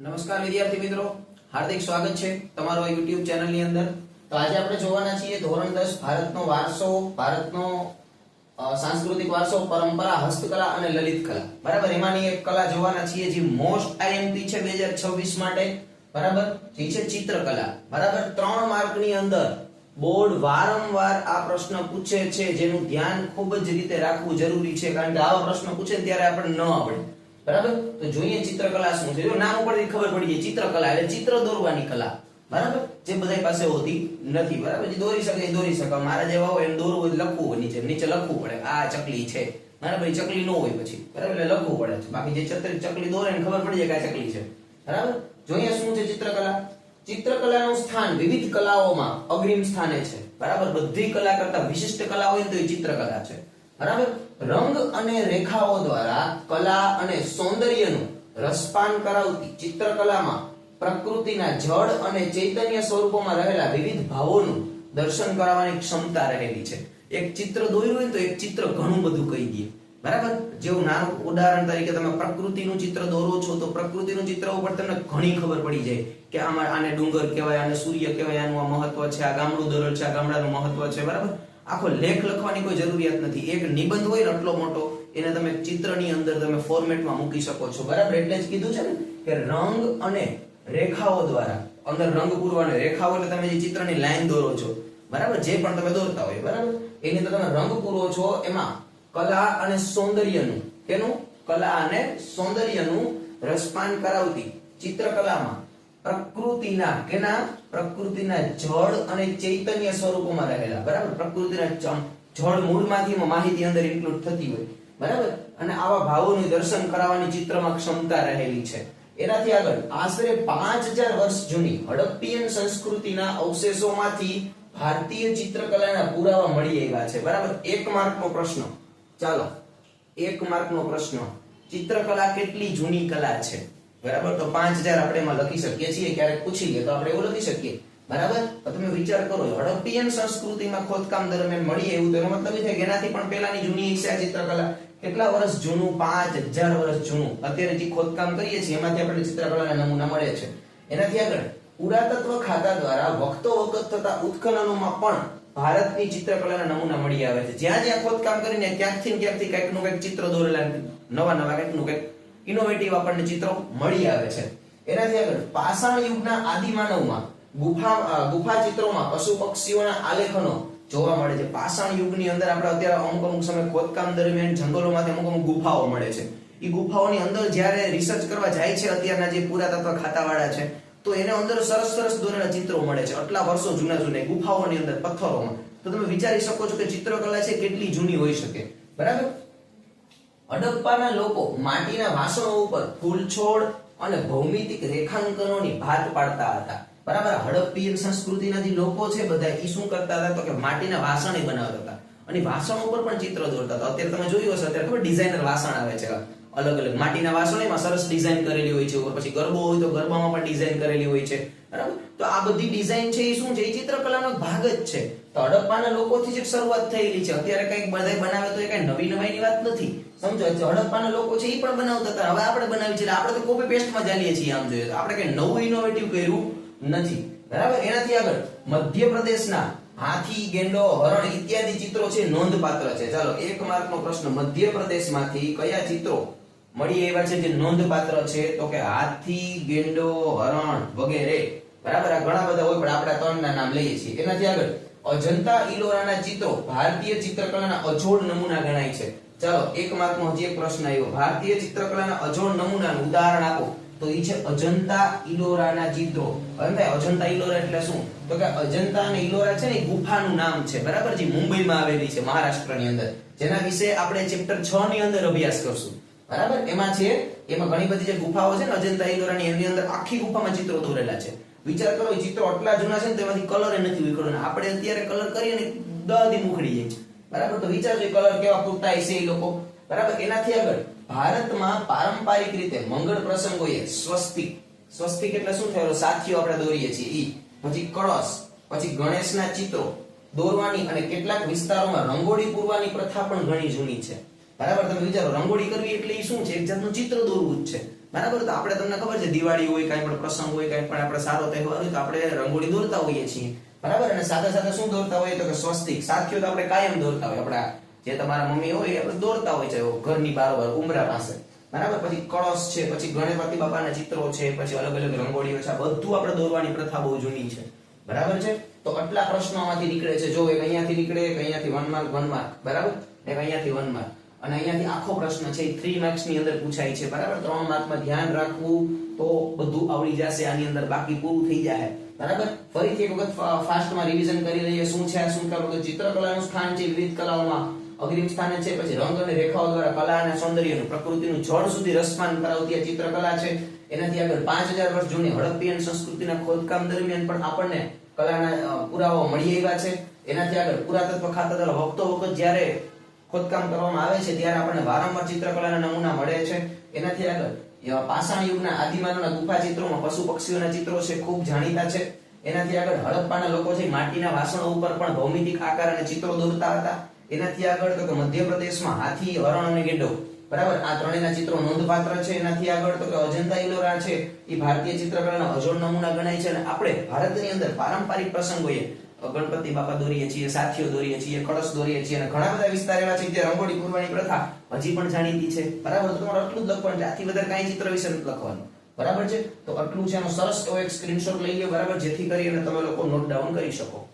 નમસ્કાર વિદ્યાર્થી મિત્રો. હાર્દિક સ્વાગત છે તમારો YouTube ચેનલની અંદર. તો આજે આપણે જોવાના છીએ ધોરણ 10 ભારતનો વારસો, ભારતનો સાંસ્કૃતિક વારસો, પરંપરા, હસ્તકલા અને લલિત કલા. બરાબર? એમાંની એક કલા જોવાના છીએ જે મોસ્ટ આઈએમપી છે 2026 માટે. બરાબર? જે છે ચિત્રકલા. બરાબર? ત્રણ માર્કની અંદર બોર્ડ વારંવાર આ પ્રશ્ન પૂછે છે, જેનું ધ્યાન ખૂબ જ રીતે રાખવું જરૂરી છે. કારણ કે આવા પ્રશ્ન પૂછે ત્યારે આપણને ન આવડે. બરાબર? તો જોઈએ ચિત્રકલા શું છે? જો નામ ઉપરથી ખબર પડી જાય, ચિત્રકલા એટલે ચિત્ર દોરવાની કલા. બરાબર? જે બધા પાસે હોતી નથી, બરાબર? જે દોરી શકે દોરી શકે. મારા જેવા હોય એમ દોરવું હોય લખવું હોય નીચે. નીચે લખવું પડે. આ ચકલી છે. બરાબર? ચકલી ન હોય પછી. બરાબર? એટલે લખવું પડે છે. બાકી જે ચત્રી ચકલી દોરે એને ખબર પડી જાય કે આ ચકલી છે. બરાબર? જોઈએ શું છે ચિત્રકલા? ચિત્રકલાનું સ્થાન વિવિધ કલાઓમાં અગ્રિમ સ્થાને છે. બરાબર? બધી કલા કરતા વિશિષ્ટ કલા હોય તો એ ચિત્રકલા છે. બરાબર? રંગ અને રેખાઓ દ્વારા કલા અને સૌંદર્યનું રસપાન કરાવતી ચિત્રકલામાં પ્રકૃતિના જળ અને ચૈતન્ય સ્વરૂપોમાં રહેલા વિવિધ ભાવોનું દર્શન કરાવવાની ક્ષમતા રહેલી છે. એક ચિત્ર દોર્યું હોય તો એક ચિત્ર ઘણું બધું કહી દે. બરાબર? જેવું નાનું ઉદાહરણ તરીકે તમે પ્રકૃતિનું ચિત્ર દોરો છો તો પ્રકૃતિનું ચિત્ર ઉપર તમને ઘણી ખબર પડી જાય કે આમાં આને ડુંગર કહેવાય, આને સૂર્ય કહેવાય, આનું આ મહત્વ છે, આ ગામડું દોરેલ છે, આ ગામડાનું મહત્વ છે. બરાબર? આખો લેખ લખવાની કોઈ જરૂરિયાત નથી. એક નિબંધ હોય ને આટલો મોટો, એને તમે ચિત્રની અંદર તમે ફોર્મેટમાં મૂકી શકો છો. બરાબર? એટલે જ કીધું છે ને કે રંગ અને રેખાઓ દ્વારા, અંદર રંગ પૂરવાનો, રેખાઓ એટલે તમે જે ચિત્રની લાઈન દોરો છો, બરાબર? જે પણ તમે દોરતા હોય, બરાબર? એની અંદર તમે રંગ પૂરો છો, એમાં કલા અને સૌંદર્યનું, કેનું? કલા અને સૌંદર્યનું રસપાન કરાવતી ચિત્રકલામાં પ્રકૃતિના, કેના? પ્રકૃતિના જળ અને ચૈતન્ય સ્વરૂપોમાં રહેલા, બરાબર? પ્રકૃતિના જળ મૂળમાંથી માહિતી અંદર ઇન્ક્લુડ થતી હોય, બરાબર? અને આવા ભાવોનું દર્શન કરાવવાની ચિત્રમાં ક્ષમતા રહેલી છે. એનાથી આગળ, આશરે પાંચ હજાર વર્ષ જૂની હડપ્પીયન સંસ્કૃતિના અવશેષોમાંથી ભારતીય ચિત્રકલાના પુરાવા મળી આવ્યા છે, બરાબર? એક માર્કનો પ્રશ્ન. ચાલો, એક માર્કનો પ્રશ્ન. ચિત્રકલા કેટલી જૂની કલા છે? બરાબર? તો પાંચ હજાર આપણે એમાં લખી શકીએ છીએ, ક્યારેક પૂછી લે તો આપણે એવું લખી શકીએ. બરાબર? તો તમે વિચાર કરો હડપ્પીયન સંસ્કૃતિમાં ખોદકામ દરમિયાન મળી એવું તો એનો મતલબ એ થાય કે એનાથી પણ પહેલાની જૂની છે ચિત્રકલા કેટલા વર્ષ જૂનું? પાંચ હજાર વર્ષ જૂનું. અત્યારે જે ખોદકામ કરીએ છીએ, એમાંથી આપણે ચિત્રકલાના નમૂના મળે છે. એનાથી આગળ, પુરાતત્વ ખાતા દ્વારા વખતો વખત થતા ઉત્ખનનોમાં પણ ભારતની ચિત્રકલાના નમૂના મળી આવે છે. જ્યાં જ્યાં ખોદકામ કરીને, ક્યાંકથી ક્યાંકથી કંઈકનું કંઈક ચિત્ર દોરેલા નવા નવા કંઈકનું કંઈક ઇનોવેટિવ આપણને ચિત્રો મળી આવે છે. એનાથી આગળ પાષાણ યુગના આદિમાનવમાં ગુફા ગુફા ચિત્રોમાં પશુ પક્ષીઓના આલેખનો જોવા મળે છે. પાષાણ યુગની અંદર આપણે અત્યારે અમુક અમુક સમય ખોદકામ દરમિયાન જંગલોમાંથી અમુક અમુક ગુફાઓ મળે છે. એ ગુફાઓની અંદર જ્યારે રિસર્ચ કરવા જાય છે અત્યારના જે પુરાતત્વ ખાતાવાળા છે, તો એને અંદર સરસ સરસ દોરેલા ચિત્રો મળે છે. આટલા વર્ષો જૂના જૂના ગુફાઓની અંદર પથ્થરોમાં. તો તમે વિચારી શકો છો કે ચિત્રકલા છે કેટલી જૂની હોઈ શકે. બરાબર? હડપ્પાના લોકો માટીના વાસણો ઉપર ફૂલ છોડ અને ભૌમિતિક રેખાંકનોની ભાત પાડતા હતા. બરાબર હડપ્પીય સંસ્કૃતિના જે લોકો છે બધા એ શું કરતા હતા તો કે માટીના વાસણ બનાવતા હતા. અને વાસણ ઉપર પણ ચિત્ર દોરતા હતા. અત્યારે તમે જોયું હશે, અત્યારે ખબર ડિઝાઇનર વાસણ આવે છે. અલગ અલગ. માટીના વાસણ એમાં સરસ ડિઝાઇન કરેલી હોય છે, ઉપર પછી ગરબો હોય તો ગરબામાં પણ ડિઝાઇન કરેલી હોય છે. બરાબર? આ બધી ડિઝાઇન છે એ શું છે? એ ચિત્રકલાનો ભાગ જ છે. તો હડપ્પાના લોકોથી જ શરૂઆત થયેલી છે. અત્યારે કંઈક બધાય બનાવે તો એ કઈ નવી નવાઈની વાત નથી. સમજો? હડપ્પાના લોકો છે એ પણ બનાવતા હતા. હવે આપણે બનાવી છે આપણે તો કોપી પેસ્ટમાં ચાલીએ છીએ આમ જોઈએ આપણે કઈ નવું ઇનોવેટિવ કર્યું નથી. બરાબર? એનાથી આગળ મધ્યપ્રદેશના હાથી, ગેંડો, હરણ ઇત્યાદિ ચિત્રો છે નોંધપાત્ર છે. ચાલો, એક માર્કનો પ્રશ્ન. મધ્યપ્રદેશમાંથી કયા ચિત્રો મળી આવ્યા છે જે નોંધપાત્ર છે? તો કે હાથી, ગેંડો, હરણ વગેરે. બરાબર, આ ઘણા બધા હોય, પણ આપણે ત્રણના નામ લઈએ છીએ. એનાથી આગળ, અજંતા ઇલોરાના ચિત્રો ભારતીય ચિત્રકલાના અજોડ નમૂના ગણાય છે. ચાલો, એક માર્કનો હજી એક પ્રશ્ન આવ્યો. ભારતીય ચિત્રકલાના અજોડ નમૂનાનું ઉદાહરણ આપો. તો એ છે અજંતા ઇલોરાના ચિત્રો. અને અજંતા ઇલોરા એટલે શું? તો કે અજંતા અને ઇલોરા છે ને ગુફાનું નામ છે. બરાબર? જે મુંબઈમાં આવેલી છે, મહારાષ્ટ્રની અંદર. જેના વિશે આપણે ચેપ્ટર 6 ની અંદર અભ્યાસ કરશું. બરાબર? એમાં છે, એમાં ઘણી બધી જે ગુફાઓ છે ને, અજંતા ઇલોરાની એની અંદર આખી ગુફામાં ચિત્રો દોરેલા છે. વિચાર કરો ચિત્રો આટલા જૂના છે ને તેમાંથી કલર નથી ઉકળવાનો આપણે અત્યારે કલર કરીએ ને દહથી મુખડી જાય છે. બરાબર? તો વિચારજો કલર કેવા પૂરતા છે એ લોકો. બરાબર? એનાથી આગળ ભારતમાં પારંપરિક રીતે મંગળ પ્રસંગોએ સ્વસ્તિક સ્વસ્તિક એટલે શું થયેલો સાથીઓ આપણે દોરીએ છીએ. ઈ. પછી કળશ, પછી ગણેશના ચિત્રો. દોરવાની અને કેટલાક વિસ્તારોમાં રંગોળી પૂરવાની પ્રથા પણ ઘણી જૂની છે. બરાબર, તમે વિચારો, રંગોળી કરવી એટલે એ શું છે? એક જાતનું ચિત્ર દોરવું જ છે. બરાબર, તો આપણે તમને ખબર છે, દિવાળી હોય, કાંઈ પણ પ્રસંગ હોય, કાંઈ પણ આપણે સારો તહેવાર હોય, તો આપણે રંગોળી દોરતા હોઈએ છીએ. બરાબર, અને સાથે સાથે શું દોરતા હોઈએ? તો કે સ્વસ્તિક. સાથીઓ, તો આપણે કાયમ દોરતા હોય આપણા જે તમારા મમ્મી હોય, એ આપણે દોરતા હોય છે. ઘરની બારોબાર ઉમરા પાસે. બરાબર, પછી કળશ છે, પછી ગણપતિ બાપાના ચિત્રો છે, પછી અલગ અલગ રંગોળીઓ છે. બધું આપણે દોરવાની પ્રથા બહુ જૂની છે. બરાબર છે? તો આટલા પ્રશ્નો આમાંથી નીકળે છે. જો એક અહીંયાથી નીકળે, એક અહીંયાથી વન માર્ક વન માર્ક બરાબર? એક અહીંયાથી વન માર્ક અને અહીંયાથી આખો પ્રશ્ન છે, એ થ્રી માર્ક્સની અંદર પૂછાય છે. બરાબર? ત્રણ માર્કમાં ધ્યાન રાખવું તો બધું આવડી જશે, આની અંદર બાકી પૂરું થઈ જાય. બરાબર? ફરીથી એક વખત ફાસ્ટમાં રિવિઝન કરી લઈએ, શું છે, આ શું કરવું? તો ચિત્રકલાનું સ્થાન છે વિવિધ કલાઓમાં. અગ્રિમ સ્થાને છે, પછી રંગ અને રેખાઓ દ્વારા કલા અને સૌંદર્યનું પ્રકૃતિનું જળ સુધી રસપાન કરાવતી આ ચિત્રકલા છે. એનાથી આગળ પાંચ હજાર વર્ષ જૂની હડપ્પિયન સંસ્કૃતિના ખોદકામ દરમિયાન પણ આપણને કલાના પુરાવા મળી આવ્યા છે. એનાથી આગળ પુરાતત્વ ખાતા દ્વારા વખતો વખત જ્યારે ખોદકામ કરવામાં આવે છે, ત્યારે આપણને વારંવાર ચિત્રકલાના નમૂના મળે છે. એનાથી આગળ પાષાણ યુગના આદિમાનવના ગુફા ચિત્રોમાં પશુ પક્ષીઓના ચિત્રો છે, ખૂબ જાણીતા છે. એનાથી આગળ હડપ્પાના લોકો છે, માટીના વાસણો ઉપર પણ ભૌમિતિક આકાર અને ચિત્રો દોરતા હતા. એનાથી આગળ તો કે મધ્યપ્રદેશમાં હાથી, હરણ અને ગેંડો. બરાબર? આ ત્રણેયના ચિત્રો નોંધપાત્ર છે. એનાથી આગળ તો કે અજંતા ઇલોરા છે. એ ભારતીય ચિત્રકલાના અજોડ નમૂના ગણાય છે. અને આપણે ભારતની અંદર પારંપરિક પ્રસંગોએ ગણપતિ બાપા દોરીએ છીએ, સાથીઓ દોરીએ છીએ, કળશ દોરીએ છીએ અને ઘણા બધા વિસ્તાર એવા છે જ્યાં રંગોળી પૂરવાની પ્રથા હજી પણ જાણીતી છે. બરાબર? તો તમારે આટલું જ લખવાનું છે. આથી વધારે કાંઈ ચિત્ર વિશે નથી લખવાનું. બરાબર છે? તો આટલું છે એનો સરસ એવો એક સ્ક્રીનશોટ લઈ લો બરાબર? જેથી કરીને તમે લોકો નોટ ડાઉન કરી શકો.